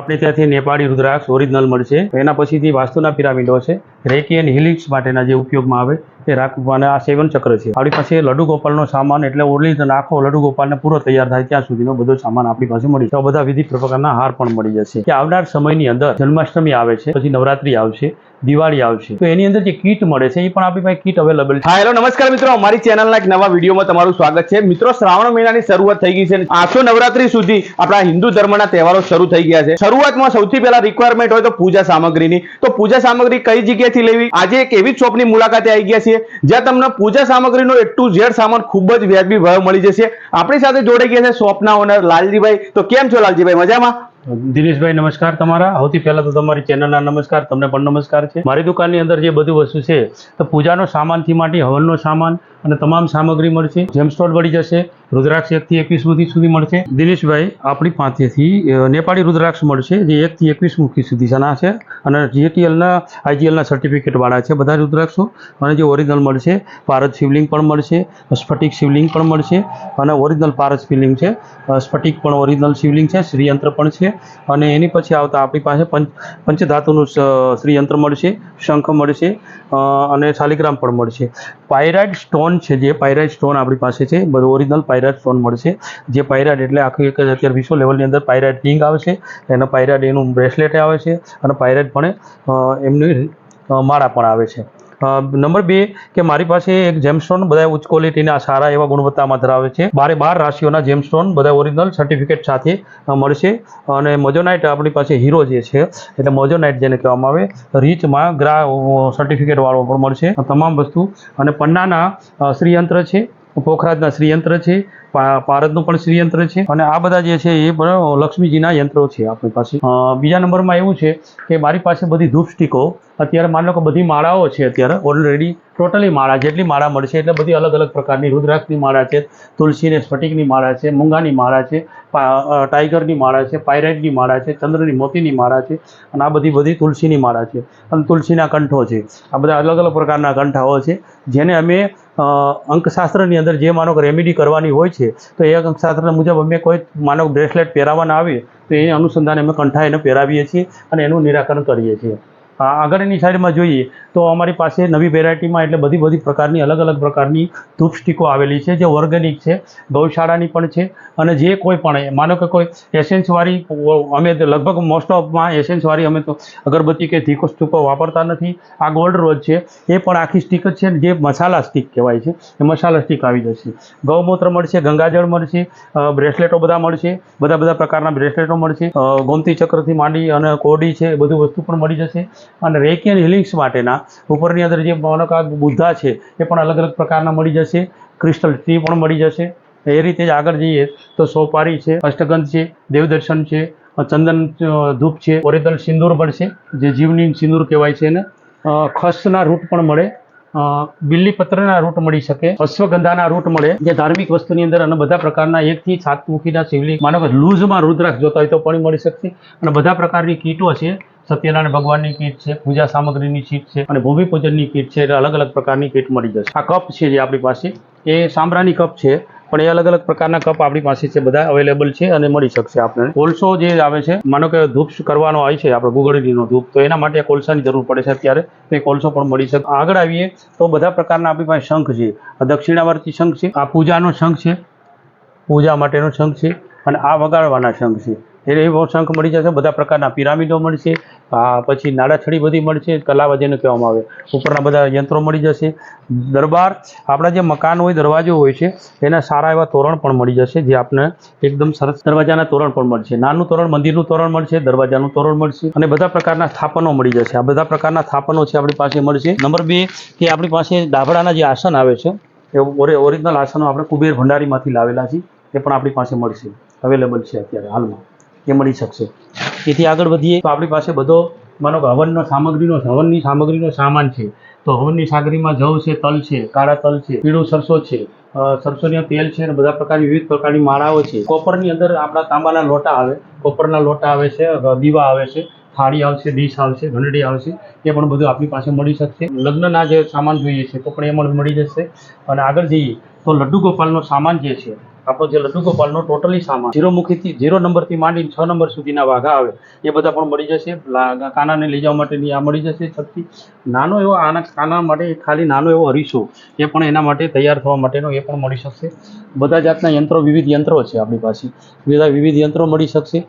આપણે ત્યાંથી નેપાળી રુદ્રાક્ષ ઓરિજિનલ મળશે. એના પછીથી વાસ્તુના પિરામિડો છે. રેકી એન્ડ હિલિક્સ માટેના જે ઉપયોગમાં આવે તે રાખવાના આ સેવન ચક્ર છે. આપણી પાસે લડુ ગોપાલનો સામાન એટલે ઓરિજિનલ આખો લડુ ગોપાલને પૂરો તૈયાર થાય ત્યાં સુધીનો બધો સામાન આપણી પાસે મળી જશે બધા વિવિધ પ્રકારના હાર પણ મળી જશે. કે આવનાર સમયની અંદર જન્માષ્ટમી આવે છે, પછી નવરાત્રી આવશે દિવાળી આવશે. તો એની અંદર જે કીટ મળે છે, એ પણ આપણી પાસે કીટ અવેલેબલ છે. હેલો નમસ્કાર મિત્રો. અમારી ચેનલના એક નવા વિડીયોમાં તમારું સ્વાગત છે. મિત્રો, શ્રાવણ મહિનાની શરૂઆત થઈ ગઈ છે આસો નવરાત્રી સુધી આપણા હિન્દુ ધર્મના તહેવારો શરૂ થઈ ગયા છે. શરૂઆતમાં સૌથી પહેલા રિક્વાયરમેન્ટ હોય તો પૂજા સામગ્રીની. તો પૂજા સામગ્રી કઈ જગ્યાએથી લેવી? આજે એક એવી શોપની મુલાકાતે આવી ગયા છીએ, જ્યાં તમને પૂજા સામગ્રીનો એ ટુ ઝેડ સામાન ખૂબ જ વ્યાજબી ભાવ મળી જશે. આપણી સાથે જોડે ગયા છે શોપના ઓનર લાલજીભાઈ. તો કેમ છો લાલજીભાઈ? મજામાં? દિનેશભાઈ, નમસ્કાર તમારા. સૌથી પહેલા તો તમારી ચેનલના નમસ્કાર, તમને પણ નમસ્કાર છે. મારી દુકાનની અંદર જે બધી વસ્તુ છે, તો પૂજાનો સામાનથી માંડી હવનનો સામાન અને તમામ સામગ્રી મળશે. જેમ સ્ટોર મળી જશે, રુદ્રાક્ષ એકથી એકવીસ મુખી સુધી મળશે. દિનેશભાઈ, આપણી પાસેથી નેપાળી રુદ્રાક્ષ મળશે, જે એકથી એકવીસ મુખી સુધીના છે. અને જીએટીએલના, આઈજીએલના સર્ટિફિકેટવાળા છે બધા રુદ્રાક્ષો. અને જે ઓરિજિનલ મળશે, પારદ શિવલિંગ પણ મળશે, સ્ફટિક શિવલિંગ પણ મળશે. અને ઓરિજિનલ પારદ શિવલિંગ છે સ્ફટિક પણ ઓરિજિનલ શિવલિંગ છે, શ્રીયંત્ર પણ છે. અને એની પછી આવતા આપણી પાસે પંચ, પંચધાતુનું શ્રીયંત્ર મળશે, શંખ મળશે અને શાલિગ્રામ પણ મળશે. પાયરાઇડ સ્ટોન છે, જે પાયરાઇટ સ્ટોન આપણી પાસે છે, બધું ઓરિજિનલ પાયરાઇટ સ્ટોન મળશે. જે પાયરાઇટ એટલે આખી એક અત્યારે વિશ્વ લેવલની અંદર પાયરાઇટ રિંગ આવે છે, એના પાયરાઇટ એનું બ્રેસલેટ આવે છે, અને પાયરાઇટ પણ એમની માળા પણ આવે છે. નંબર બે, કે મારી પાસે એક જેમસ્ટોન બધા ઉચ્ચ ક્વોલિટીના સારા એવા ગુણવત્તામાં ધરાવે છે. બારે બાર રાશિઓના જેમસ્ટોન બધા ઓરિજિનલ સર્ટિફિકેટ સાથે મળશે. અને મોજોનાઇટ આપણી પાસે હીરો જે છે, એટલે મોજોનાઇટ જેને કહેવામાં આવે રીચમાં ગ્રા સર્ટિફિકેટ વાળો પણ મળશે. તમામ વસ્તુ, અને પન્નાના શ્રીયંત્ર છે. પોખરાજના શ્રીયંત્ર છે પારદનું પણ શ્રીયંત્ર છે. અને આ બધા જે છે એ લક્ષ્મીજીના યંત્રો છે આપણી પાસે. બીજા નંબરમાં એવું છે કે મારી પાસે બધી ધૂપ સ્ટીકો અત્યારે માની લો કે બધી માળાઓ છે અત્યારે ઓલરેડી ટોટલી માળા, જેટલી માળા મળશે એટલે બધી અલગ અલગ પ્રકારની રુદ્રાક્ષની માળા છે, તુલસીને સ્ફટિકની માળા છે, મૂંગાની માળા છે ટાઈગરની માળા છે પાયરાઇટની માળા છે, ચંદ્રની મોતીની માળા છે અને આ બધી બધી તુલસીની માળા છે. અને તુલસીના કંઠો છે. આ બધા અલગ અલગ પ્રકારના કંઠાઓ છે, જેને અમે અંકશાસ્ત્રની અંદર જે માનો રેમેડી કરવાની હોય છે, તો એ અંકશાસ્ત્ર મુજબ અમે કોઈ માનો બ્રેસલેટ પહેરાવવાના આવે તો એ અનુસંધાને અમે કંઠા એને પહેરાવીએ છીએ અને એનું નિરાકરણ કરીએ છીએ. આગળની સાઈડમાં જોઈએ તો અમારી પાસે નવી વેરાયટીમાં એટલે બધી બધી પ્રકારની અલગ અલગ પ્રકારની ધૂપ સ્ટીકો આવેલી છે, જે ઓર્ગેનિક છે, ગૌશાળાની પણ છે અને જે કોઈ પણ માનો કે કોઈ એસેન્સવાળી, અમે લગભગ મોસ્ટ ઓફમાં એસેન્સવાળી અમે તો અગરબત્તી કે ધીકો સ્ટીકો વાપરતા નથી. આ ગોલ્ડ રોજ છે, એ પણ આખી સ્ટીક જ છે જે મસાલા સ્ટીક કહેવાય છે, એ મસાલા સ્ટીક આવી જશે. ગૌમૂત્ર મળશે, ગંગાજળ મળશે બ્રેસલેટો બધા મળશે, બધા બધા પ્રકારના બ્રેસલેટો મળશે ગોમતી ચક્રથી માંડી અને કોડી છે, એ બધું વસ્તુ પણ મળી જશે. અને રેકી અને હિલિંગ્સ માટેના ઉપરની અંદર જે માનો બુદ્ધા છે એ પણ અલગ અલગ પ્રકારના મળી જશે. ક્રિસ્ટલ ટ્રી પણ મળી જશે. એ રીતે જ આગળ જઈએ તો સોપારી છે અષ્ટગંધ છે દેવદર્શન છે ચંદન ધૂપ છે ઓરિજિનલ સિંદૂર મળશે જે જીવની સિંદૂર કહેવાય છે અ, ખસના રૂટ પણ મળે. બિલ્લીપત્રના રૂટ મળી શકે. અશ્વગંધાના રૂટ મળે. જે ધાર્મિક વસ્તુની અંદર અને બધા પ્રકારના એકથી સાત મુખીના શિવલિંગ માનો કે લૂઝમાં રુદ્રાક્ષ જોતા હોય તો પણ મળી શકશે. અને બધા પ્રકારની કીટો છે સત્યનારાયણ ભગવાનની કીટ છે, પૂજા સામગ્રીની કીટ છે અને ભૂમિ પૂજનની કીટ છે, એટલે અલગ અલગ પ્રકારની કીટ મળી જશે. આ કપ છે જે આપણી પાસે. એ સાંભરાની કપ છે, પણ એ અલગ અલગ પ્રકારના કપ આપણી પાસે છે, બધા અવેલેબલ છે અને મળી શકશે આપણે કોલસો જે આવે છે, માનો કે ધૂપ કરવાનો હોય છે, આપણે ગુગળીનો ધૂપ, તો એના માટે કોલસાની જરૂર પડે છે અત્યારે, તો એ કોલસો પણ મળી શકે. આગળ આવીએ, તો બધા પ્રકારના આપણી પાસે શંખ છે. આ દક્ષિણાવર્તી શંખ છે, આ પૂજાનો શંખ છે, પૂજા માટેનો શંખ છે અને આ વગાડવાના શંખ છે. એવો શંખ મળી જશે, બધા પ્રકારના પિરામિડો મળશે પછી નાડાછડી બધી મળશે કલાવા જેને કહેવામાં આવે. ઉપરના બધા યંત્રો મળી જશે. દરબાર, આપણા જે મકાન હોય, દરવાજો હોય છે, એના સારા એવા તોરણ પણ મળી જશે, જે આપણે એકદમ સરસ દરવાજાના તોરણ પણ મળશે. નાનું તોરણ, મંદિરનું તોરણ મળશે, દરવાજાનું તોરણ મળશે, અને બધા પ્રકારના સ્થાપનો મળી જશે. આ બધા પ્રકારના સ્થાપનો છે, આપણી પાસે મળશે. નંબર બે, કે આપણી પાસે ડાભડાના જે આસન આવે છે, એ ઓરે, ઓરિજિનલ આસનો આપણે કુબેર ભંડારીમાંથી લાવેલા છે, એ પણ આપણી પાસે મળશે. અવેલેબલ છે અત્યારે હાલમાં. એ મળી શકશે. તેથી આગળ વધીએ. તો આપણી પાસે બધો, માનો કે હવનનો સામગ્રીનો, હવનની સામગ્રીનો સામાન છે. તો હવનની સામગ્રીમાં જવ છે, તલ છે, કાળા તલ છે, પીળું સરસો છે. સરસોની તેલ છે અને બધા પ્રકારની વિવિધ પ્રકારની માળાઓ છે. કોપરની અંદર આપણા તાંબાના લોટા આવે. કોપરના લોટા આવે છે દીવા આવે છે, થાળી આવશે, ડીશ આવશે, ઘંટડી આવશે. એ પણ બધું આપણી પાસે મળી શકશે. લગ્નના જે સામાન જોઈએ છે તો પણ એ મળી જશે. અને આગળ જઈએ તો લડ્ડુ ગોપાલનો સામાન જે છે આપણો જે લડ્ડુ ગોપાલનો ટોટલી સામાન ઝીરો મુખીથી ઝીરો નંબરથી માંડીને છ નંબર સુધીના વાઘા આવે. એ બધા પણ મળી જશે. કાનાને લઈ જવા માટેની આ મળી જશે છતી નાનો એવો આના, કાના માટે ખાલી નાનો એવો હરીશો એ પણ એના માટે તૈયાર થવા માટેનો એ પણ મળી શકશે. બધા જાતના યંત્રો, વિવિધ યંત્રો છે આપણી પાસે. બધા વિવિધ યંત્રો મળી શકશે.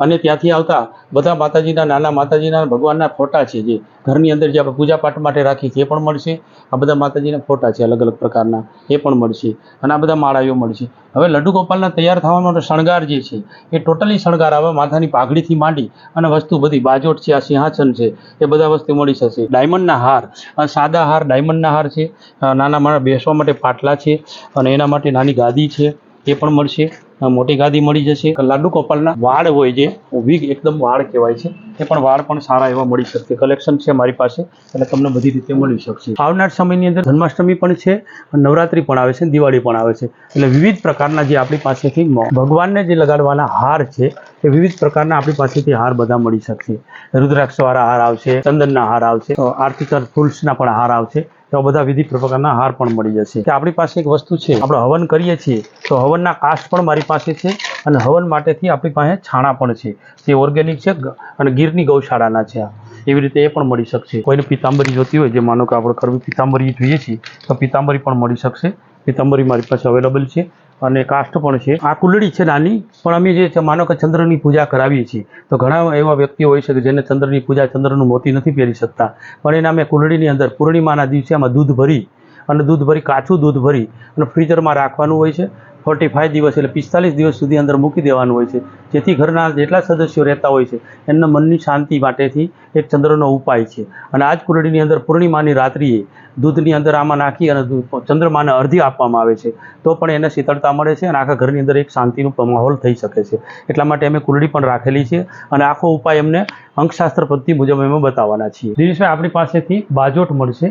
અને ત્યાંથી આવતા બધા માતાજીના નાના માતાજીના ભગવાનના ફોટા છે જે ઘરની અંદર જે આપણે પૂજા પાઠ માટે રાખી છે એ પણ મળશે. આ બધા માતાજીના ફોટા છે અલગ અલગ પ્રકારના, એ પણ મળશે. અને આ બધા માળાઓ મળશે. હવે લડ્ડુ ગોપાલના તૈયાર થવાનો શણગાર જે છે, એ ટોટલી શણગાર આવે માથાની પાઘડીથી માંડી અને વસ્તુ બધી બાજોટ છે, આ સિંહાસન છે, એ બધા વસ્તુ મળી જશે. ડાયમંડના હાર સાદા હાર, ડાયમંડના હાર છે. નાના માણસ બેસવા માટે પાટલા છે અને એના માટે નાની ગાદી છે. એ પણ મળશે. મોટી ગાદી મળી જશે. લાડુ ગોપાલના વાળ હોય જે વીગ એકદમ વાળ કહેવાય છે. એ પણ વાળ પણ સારા એવા મળી શકશે કલેક્શન છે મારી પાસે, એટલે તમને બધી રીતે મળી શકશે. આવનાર સમયની અંદર જન્માષ્ટમી પણ છે નવરાત્રી પણ આવે છે, દિવાળી પણ આવે છે. એટલે વિવિધ પ્રકારના જે આપણી પાસેથી ભગવાનને જે લગાડવાના હાર છે, એ વિવિધ પ્રકારના આપણી પાસેથી હાર બધા મળી શકશે. રુદ્રાક્ષવાળા હાર આવશે, ચંદનના હાર આવશે આર્ટિકલ ફૂલ્સના પણ હાર આવશે. એવા બધા વિવિધ પ્રકારના હાર પણ મળી જશે. કે આપણી પાસે એક વસ્તુ છે, આપણે હવન કરીએ છીએ, તો હવનના કાસ્ટ પણ મારી પાસે છે અને હવન માટેથી આપણી પાસે છાણા પણ છે. જે ઓર્ગેનિક છે અને ગીરની ગૌશાળાના છે એવી રીતે એ પણ મળી શકશે. કોઈને પીતાંબરી જોતી હોય, જે માનો કે આપણે કરવી પીતાંબરી જોઈએ છીએ, તો પીતાંબરી પણ મળી શકશે. પીતાંબરી મારી પાસે અવેલેબલ છે. અને કાષ્ટ પણ છે. આ કુંડળી છે નાની, પણ અમે જે માનો કે ચંદ્રની પૂજા કરાવીએ છીએ, તો ઘણા એવા વ્યક્તિઓ હોય છે કે જેને ચંદ્રની પૂજા ચંદ્રનું મોતી નથી પહેરી શકતા. પણ એના અમે કુંડળીની અંદર, પૂર્ણિમાના દિવસે આમાં દૂધ ભરી, અને દૂધ ભરી, કાચું દૂધ ભરી, અને ફ્રીઝરમાં રાખવાનું હોય છે. ફોર્ટી ફાઇવ દિવસ એટલે પિસ્તાલીસ દિવસ સુધી અંદર મૂકી દેવાનું હોય છે. જેથી ઘરના જેટલા સદસ્યો રહેતા હોય છે, એમના મનની શાંતિ માટેથી એક ચંદ્રનો ઉપાય છે. અને આ જ કુંડળીની અંદર પૂર્ણિમાની રાત્રિએ દૂધની અંદર આમાં નાખી અને ચંદ્રમાને અર્ધી આપવામાં આવે છે. તો પણ એને શીતળતા મળે છે અને આખા ઘરની અંદર એક શાંતિનું માહોલ થઈ શકે છે. એટલા માટે અમે કુંડળી પણ રાખેલી છે અને આખો ઉપાય એમને અંકશાસ્ત્ર પદ્ધતિ મુજબ અમે બતાવવાના છીએ. દિનેશભાઈ, આપણી પાસેથી બાજોટ મળશે.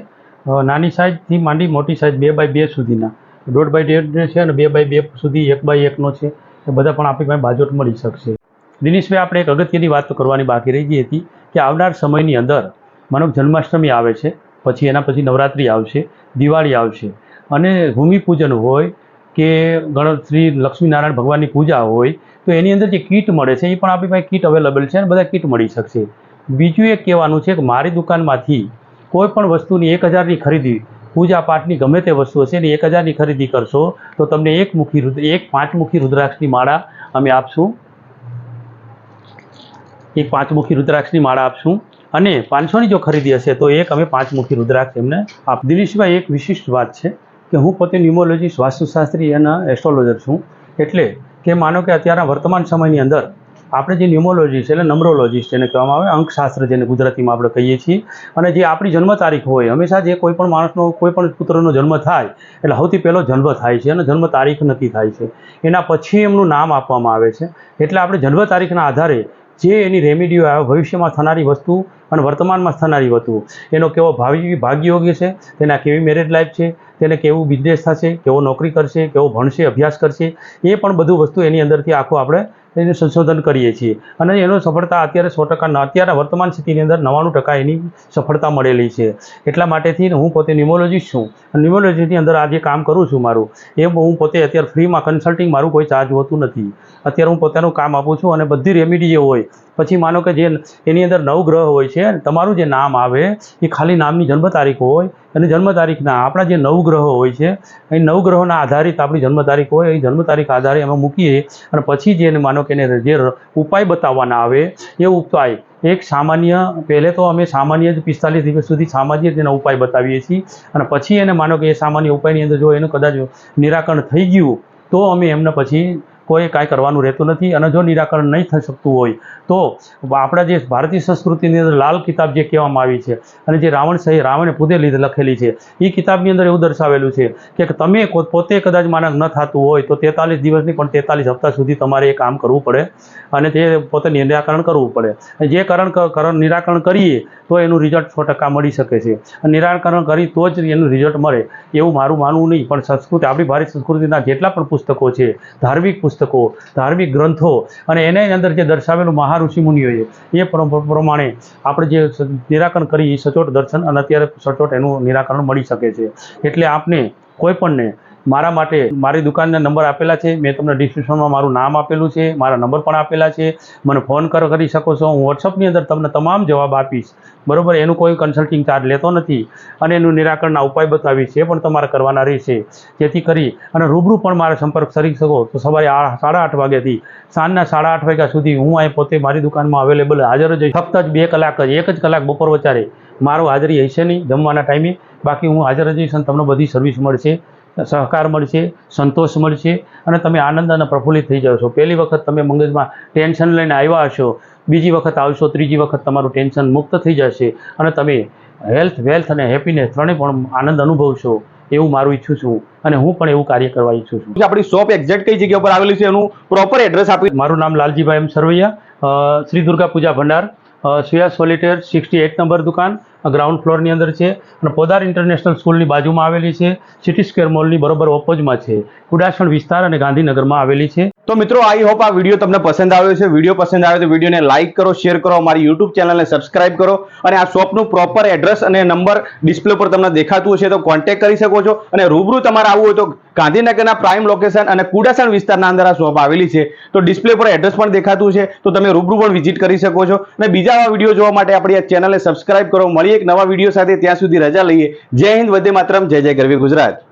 નાની સાઇઝથી માંડી મોટી સાઇઝ બે બાય બે સુધીના. દોઢ બાય ડેઢ છે અને બે બાય બે સુધી એક બાય એકનો છે, એ બધા પણ આપણી પાસે બાજોટ મળી શકશે. દિનેશભાઈ, આપણે એક અગત્યની વાત કરવાની બાકી રહી ગઈ હતી કે આવનાર સમયની અંદર માનો જન્માષ્ટમી આવે છે, પછી એના પછી નવરાત્રિ આવશે, દિવાળી આવશે. અને ભૂમિપૂજન હોય કે ગણત શ્રી લક્ષ્મીનારાયણ ભગવાનની પૂજા હોય, તો એની અંદર જે કીટ મળે છે, એ પણ આપણી પાસે કીટ અવેલેબલ છે અને બધા કીટ મળી શકશે. બીજું એક કહેવાનું છે કે મારી દુકાનમાંથી કોઈ પણ વસ્તુની એક હજારની ખરીદી પૂજા પાઠની ગમે તે વસ્તુ હશે ને એક હજારની ખરીદી કરશો, તો તમને એક મુખી રુદ્ર, એક પાંચમુખી રુદ્રાક્ષની માળા અમે આપશું. એક પાંચમુખી રુદ્રાક્ષની માળા આપશું. અને પાંચસોની જો ખરીદી હશે, તો એક અમે પાંચમુખી રુદ્રાક્ષ એમને આપ દિલીશભાઈ એક વિશિષ્ટ વાત છે કે હું પોતે ન્યુમોલોજીસ્ટ વાસ્તુશાસ્ત્રી અને એસ્ટ્રોલોજર છું. એટલે કે માનો કે અત્યારના વર્તમાન સમયની અંદર આપણે જે ન્યુમોલોજીસ્ટ એટલે નંબરોલોજીસ્ટ જેને કહેવામાં આવે, અંકશાસ્ત્ર જેને ગુજરાતીમાં આપણે કહીએ છીએ, અને જે આપણી જન્મ તારીખ હોય, હંમેશા જે કોઈ પણ માણસનો, કોઈ પણ પુત્રનો જન્મ થાય, એટલે સૌથી પહેલો જન્મ થાય છે અને જન્મ તારીખ નક્કી થાય છે. એના પછી એમનું નામ આપવામાં આવે છે. એટલે આપણે જન્મ તારીખના આધારે જે એની રેમેડીઓ આવે, ભવિષ્યમાં થનારી વસ્તુ અને વર્તમાનમાં થનારી વસ્તુ, એનો કેવો ભાવિ, ભાગ્યયોગ્ય છે, તેના કેવી મેરેજ લાઈફ છે તેને કેવું બિઝનેસ થશે, કેવો નોકરી કરશે, કેવો ભણશે, અભ્યાસ કરશે, એ પણ બધું વસ્તુ એની અંદરથી આખું આપણે એનું સંશોધન કરીએ છીએ. અને એનો સફળતા અત્યારે સો ટકા અત્યારે વર્તમાન સ્થિતિની અંદર નવ્વાણું ટકા એની સફળતા મળેલી છે. એટલા માટેથી હું પોતે ન્યુમોલોજીસ્ટ છું. અને ન્યુમોલોજીની અંદર આ જે કામ કરું છું મારું. એ હું પોતે અત્યારે ફ્રીમાં કન્સલ્ટિંગ મારું કોઈ ચાર્જ હોતું નથી. અત્યારે હું પોતાનું કામ આપું છું અને બધી રેમેડી જે હોય. પછી માનો કે જે એની અંદર નવ ગ્રહ હોય છે, તમારું જે નામ આવે, એ ખાલી નામની જન્મ તારીખ હોય અને જન્મ તારીખના આપણા જે નવગ્રહો હોય છે, એ નવગ્રહોના આધારિત આપણી જન્મ તારીખ હોય, એ જન્મ તારીખ આધારે એમાં મૂકીએ અને પછી જે માનો કે એને જે ઉપાય બતાવવાના આવે, એ ઉપાય. એક સામાન્ય, પહેલે તો અમે સામાન્ય જ પિસ્તાલીસ દિવસ સુધી સામાન્ય જ એના ઉપાય બતાવીએ છીએ અને પછી એને માનો કે એ સામાન્ય ઉપાયની અંદર જો એનું કદાચ નિરાકરણ થઈ ગયું, તો અમે એમને પછી કોઈ કાંઈ કરવાનું રહેતું નથી અને જો નિરાકરણ નહીં થઈ શકતું હોય તો આપણા જે ભારતીય સંસ્કૃતિની અંદર લાલ કિતાબ જે કહેવામાં આવી છે અને જે રાવણ સહી રાવણે પોતે લીધે, લખેલી છે એ કિતાબની અંદર એવું દર્શાવેલું છે કે તમે પોતે કદાચ માનક ન થતું હોય તો તેતાલીસ દિવસની પણ તેતાલીસ હપ્તા સુધી તમારે એ કામ કરવું પડે અને તે પોતે નિરાકરણ કરવું પડે. જે કરણ કરણ નિરાકરણ કરીએ તો એનું રિઝલ્ટ સો ટકા મળી શકે છે. અને નિરાકરણ કરી તો જ એનું રિઝલ્ટ મળે. એવું મારું માનવું નહીં, પણ સંસ્કૃતિ, આપણી ભારતીય સંસ્કૃતિના જેટલા પણ પુસ્તકો છે, ધાર્મિક પુસ્તકો, ધાર્મિક ગ્રંથો અને એની અંદર જે દર્શાવેલું મહાઋષિ મુનિઓએ એ પ્ર- પ્રમાણે આપણે જે નિરાકરણ કરી સચોટ દર્શન અને અત્યારે સચોટ એનું નિરાકરણ મળી શકે છે. એટલે આપને કોઈ પણને મારા માટે મારી દુકાનના નંબર આપેલા છે. મેં તમને ડિસ્ક્રિપ્શનમાં મારું નામ આપેલું છે. મારા નંબર પણ આપેલા છે. મને ફોન કર શકો છો. હું વોટ્સઅપની અંદર તમને તમામ જવાબ આપીશ. બરાબર? એનું કોઈ કન્સલ્ટિંગ ચાર્જ લેતો નથી. અને એનું નિરાકરણના ઉપાય બતાવીશ. એ પણ તમારે કરવાના રહેશે. જેથી કરી અને રૂબરૂ પણ મારા સંપર્ક કરી શકો. તો સવારે સાડા આઠ વાગ્યાથી સાંજના સાડા આઠ વાગ્યા સુધી હું અહીં પોતે મારી દુકાનમાં અવેલેબલ હાજર જ. ફક્ત જ બે કલાક જ, એક જ કલાક બપોર વચારે મારો હાજરી હશે નહીં જમવાના ટાઈમે. બાકી હું હાજર જ તમને બધી સર્વિસ મળશે. સહકાર મળશે સંતોષ મળશે અને તમે આનંદ અને પ્રફુલ્લિત થઈ જાઓ છો. પહેલી વખત તમે મગજમાં ટેન્શન લઈને આવ્યા હશો બીજી વખત આવશો ત્રીજી વખત તમારું ટેન્શન મુક્ત થઈ જશે અને તમે હેલ્થ વેલ્થ અને હેપીનેસ ત્રણેય પણ આનંદ અનુભવશો એવું મારું ઈચ્છું છું અને હું પણ એવું કાર્ય કરવા ઈચ્છું છું. આપણી શોપ એક્ઝેક્ટ કઈ જગ્યા પર આવેલી છે એનું પ્રોપર એડ્રેસ આપી મારું નામ લાલજીભાઈ એમ Sarvaiya Shri Durga Puja Bhandar Shreya solitaire sixty eight number દુકાન ગ્રાઉન્ડ ફ્લોરની અંદર છે અને પોદાર ઇન્ટરનેશનલ સ્કૂલની બાજુમાં આવેલી છે. સિટી સ્ક્વેર મોલની બરોબર ઓપોઝમાં છે. કુડાસણ વિસ્તાર અને ગાંધીનગરમાં આવેલી છે. તો મિત્રો આઈ હોપ આ વીડિયો તમને પસંદ આવ્યો છે વીડિયો પસંદ આવ્યો તો વિડીયોને લાઇક કરો શેર કરો, અમારી યુટ્યુબ ચેનલને સબસ્ક્રાઇબ કરો અને આ શોપનું પ્રોપર એડ્રેસ અને નંબર ડિસ્પ્લે પર તમને દેખાતું હશે તો કોન્ટેક્ટ કરી શકો છો. અને રૂબરૂ તમારે આવવું હોય તો ગાંધીનગરના પ્રાઇમ લોકેશન અને કુડાસણ વિસ્તારના અંદર આ શોપ આવેલી છે. તો ડિસ્પ્લે પર એડ્રેસ પણ દેખાતું છે તો તમે રૂબરૂ પણ વિઝિટ કરી શકો છો. અને બીજા વીડિયો જોવા માટે આપણી આ ચેનલને સબસ્ક્રાઇબ કરો. મળીએ એક નવા વીડિયો સાથે ત્યાં સુધી રજા લઈએ. જય હિન્દ, વંદે માતરમ, જય જય ગરવી ગુજરાત.